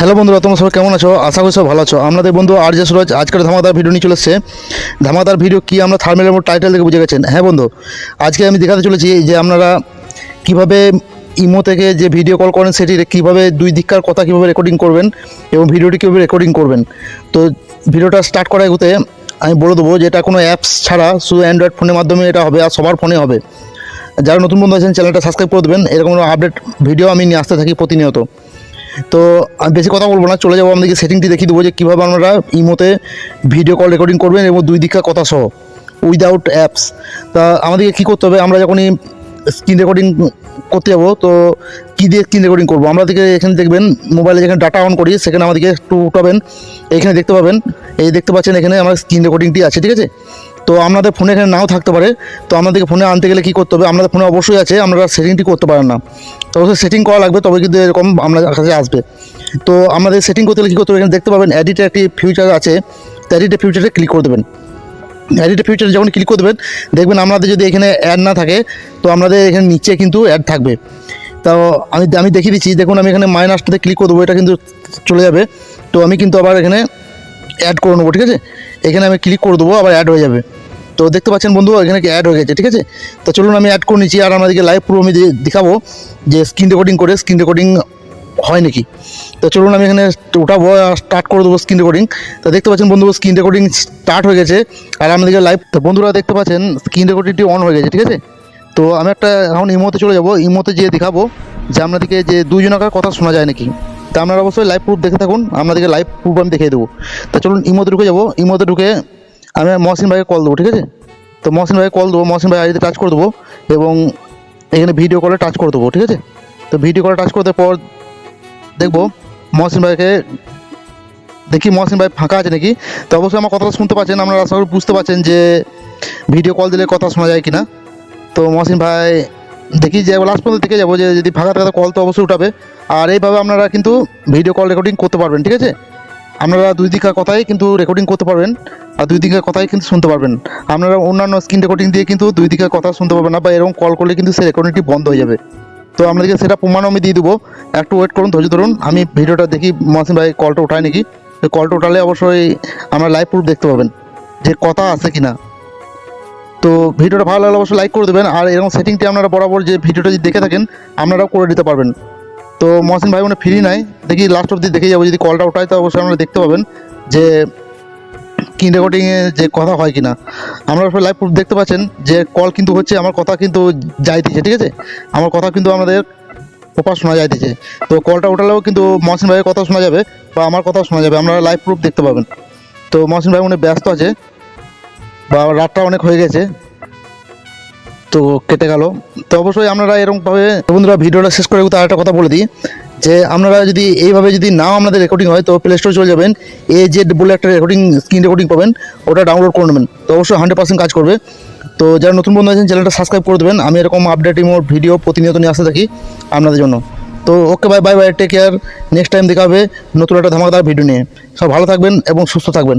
Hello বন্ধুরা, তোমরা সবাই কেমন আছো? আশা করি সব ভালো আছো। আমাদের বন্ধু আর জে সুরজ আজকের ধামাদার ভিডিও নিয়ে চলে এসছে। ধামাদার ভিডিও কি আমরা থার্মেলের মতো টাইটেল দেখে বুঝে গেছেন? হ্যাঁ বন্ধু, আজকে আমি দেখাতে চলেছি যে আপনারা কীভাবে ইমো থেকে যে ভিডিও কল করেন, সেটি কীভাবে দুই দিককার কথা কীভাবে রেকর্ডিং করবেন এবং ভিডিওটি কীভাবে রেকর্ডিং করবেন। তো ভিডিওটা স্টার্ট করার এগোতে আমি বলে দেবো যে এটা কোনো অ্যাপস ছাড়া শুধু অ্যান্ড্রয়েড ফোনের মাধ্যমে এটা হবে আর সবার ফোনে হবে। যারা নতুন বন্ধু আছেন চ্যানেলটা সাবস্ক্রাইব করে দেবেন। এরকম আপডেট ভিডিও আমি নিয়ে আসতে থাকি প্রতিনিয়ত। তো আমি বেশি কথা বলব না, চলে যাব আমাদেরকে সেটিংটি দেখিয়ে দেবো যে কীভাবে আপনারা ইমোতে ভিডিও কল রেকর্ডিং করবেন এবং দুই দিককার কথা সহ উইদাউট অ্যাপস তা আমাদেরকে কী করতে হবে, আমরা যখনই স্ক্রিন রেকর্ডিং করতে যাব, তো কী দিয়ে স্ক্রিন রেকর্ডিং করব? আমরা দিকে এখানে দেখবেন মোবাইলে যেখানে ডাটা অন করি, সেখানে আমাদেরকে একটু উঠাবেন, এখানে দেখতে পাবেন, এই দেখতে পাচ্ছেন এখানে আমার স্ক্রিন রেকর্ডিংটি আছে, ঠিক আছে? তো আপনাদের ফোনে এখানে নাও থাকতে পারে। তো আপনাদেরকে ফোনে আনতে গেলে কী করতে হবে? আপনাদের ফোনে অবশ্যই আছে আপনারা সেটিংটি করতে পারেন না। তো অবশ্যই সেটিং করা লাগবে, তবে কিন্তু এরকম আপনার কাছে আসবে। তো আমাদের সেটিং করতে গেলে কী করতে হবে? এখানে দেখতে পাবেন এডিটে একটি ফিউচার আছে, তো এডিটে ফিউচারে ক্লিক করে দেবেন। এডিটে ফিউচারে যখন ক্লিক করে দেবেন, দেখবেন আপনাদের যদি এখানে অ্যাড না থাকে, তো আপনাদের এখানে নিচে কিন্তু অ্যাড থাকবে। তো আমি আমি দেখিয়ে দিচ্ছি, দেখুন আমি এখানে মাইনাসটাতে ক্লিক করে দেবো, এটা কিন্তু চলে যাবে। তো আমি কিন্তু আবার এখানে অ্যাড করে নেব, ঠিক আছে? এখানে আমি ক্লিক করে দেবো, আবার অ্যাড হয়ে যাবে। তো দেখতে পাচ্ছেন বন্ধু, এখানে অ্যাড হয়ে গেছে, ঠিক আছে? তো চলুন আমি অ্যাড করে নিচ্ছি, আর আমাদেরকে লাইভ পুরো আমি দেখাবো, যে স্ক্রিন রেকর্ডিং করে স্ক্রিন রেকর্ডিং হয় নাকি? তো চলুন আমি এখানে উঠাবো স্টার্ট করে দেবো স্ক্রিন রেকর্ডিং তো দেখতে পাচ্ছেন বন্ধু স্ক্রিন রেকর্ডিং স্টার্ট হয়ে গেছে, আর আমাদেরকে লাইভ বন্ধুরা দেখতে পাচ্ছেন স্ক্রিন রেকর্ডিংটি অন হয়ে গেছে, ঠিক আছে? তো আমি একটা এখন ইমোতে চলে যাব, ইমোতে যেয়ে দেখাবো যে আপনাদেরকে যে দুজনকার কথা শোনা যায় নাকি। তা আপনারা অবশ্যই লাইভ প্রুফ দেখে থাকুন আপনাদেরকে লাইভ প্রুফ আমি দেখিয়ে দেবো। তো চলুন ইমোতে ঢুকে যাব, ইমোতে ঢুকে আমি মহসিন ভাইকে কল দেবো, ঠিক আছে? তো মহসিন ভাইকে কল দেবো, মহসিন ভাই আইডিতে টাচ করে দেবো এবং এখানে ভিডিও কলে টাচ করে দেবো, ঠিক আছে? তো ভিডিও কলে টাচ করতে পর দেখব মহসিন ভাইকে দেখি মহসিন ভাই ফাঁকা আছে নাকি? তো অবশ্যই আমার কথাটা শুনতে পাচ্ছেন, আপনারা আশা করি বুঝতে পারছেন যে ভিডিও কল দিলে কথা শোনা যায় কিনা। তো মহসিন ভাই দেখি যে লাস্ট পর্যন্ত দেখে যাব, যে যদি ফাঁকা থাকে কল তো অবশ্যই উঠাবে। আর এইভাবে আপনারা কিন্তু ভিডিও কল রেকর্ডিং করতে পারবেন, ঠিক আছে? আপনারা দুই দিকের কথাই কিন্তু রেকর্ডিং করতে পারবেন আর দুই দিকের কথাই কিন্তু শুনতে পারবেন। আপনারা অন্যান্য স্ক্রিন রেকর্ডিং দিয়ে কিন্তু দুই দিকের কথা শুনতে পারবেন না বা এরকম কল করলে কিন্তু সেই রেকর্ডিংটি বন্ধ হয়ে যাবে। তো আপনাদেরকে সেটা প্রমাণ আমি দিয়ে দেবো। একটু ওয়েট করুন, ধৈর্য ধরুন। আমি ভিডিওটা দেখি, মহসিন ভাই কলটা উঠায় নাকি? কলটা উঠালে অবশ্যই আমরা লাইভ প্রুফ দেখতে পাবেন যে কথা আছে কিনা। তো ভিডিওটা ভালো লাগলে অবশ্যই লাইক করে দেবেন। আর এরকম সেটিংটি আপনারা বরাবর যে ভিডিওটা যদি দেখে থাকেন, আপনারাও করে দিতে পারবেন। তো মহসিন ভাই মানে ফ্রি নাই। দেখি লাস্ট অব্দি দেখে যাব, যদি কলটা উঠায় তো অবশ্যই আপনারা দেখতে পাবেন যে স্ক্রিন রেকর্ডিংয়ে যে কথা হয় কিনা। আমরা লাইভ প্রুফ দেখতে পাচ্ছেন যে কল কিন্তু হচ্ছে, আমার কথা কিন্তু যাইতেছে ঠিক আছে? আমার কথা কিন্তু আমাদের প্রপার শোনা যাইতেছে তো কলটা উঠালেও কিন্তু মহসিন ভাইয়ের কথা শোনা যাবে বা আমার কথাও শোনা যাবে, আপনারা লাইভ প্রুফ দেখতে পাবেন। তো মহসিন ভাই মনে ব্যস্ত আছে বা রাতটা অনেক হয়ে গেছে। তো কেটে গেল। তো অবশ্যই আপনারা এরকমভাবে বন্ধুরা ভিডিওটা শেষ করে আর একটা কথা বলে দিই, যে আপনারা যদি এইভাবে যদি নাও আপনাদের রেকর্ডিং হয়, তো প্লে স্টোরে চলে যাবেন এ জেড বলে একটা রেকর্ডিং স্ক্রিন রেকর্ডিং পাবেন, ওটা ডাউনলোড করে নেবেন। তো অবশ্যই হান্ড্রেড পার্সেন্ট কাজ করবে। তো যারা নতুন বন্ধু আছেন চ্যানেলটা সাবস্ক্রাইব করে দেবেন। আমি এরকম আপডেট ইমোর ভিডিও প্রতিনিয়ত নিয়ে আসতে থাকি আপনাদের জন্য। তো okay bye bye bye take care next time দেখা হবে নতুন একটা ধামাকাদার ভিডিও নিয়ে। সব ভালো থাকবেন এবং সুস্থ থাকবেন।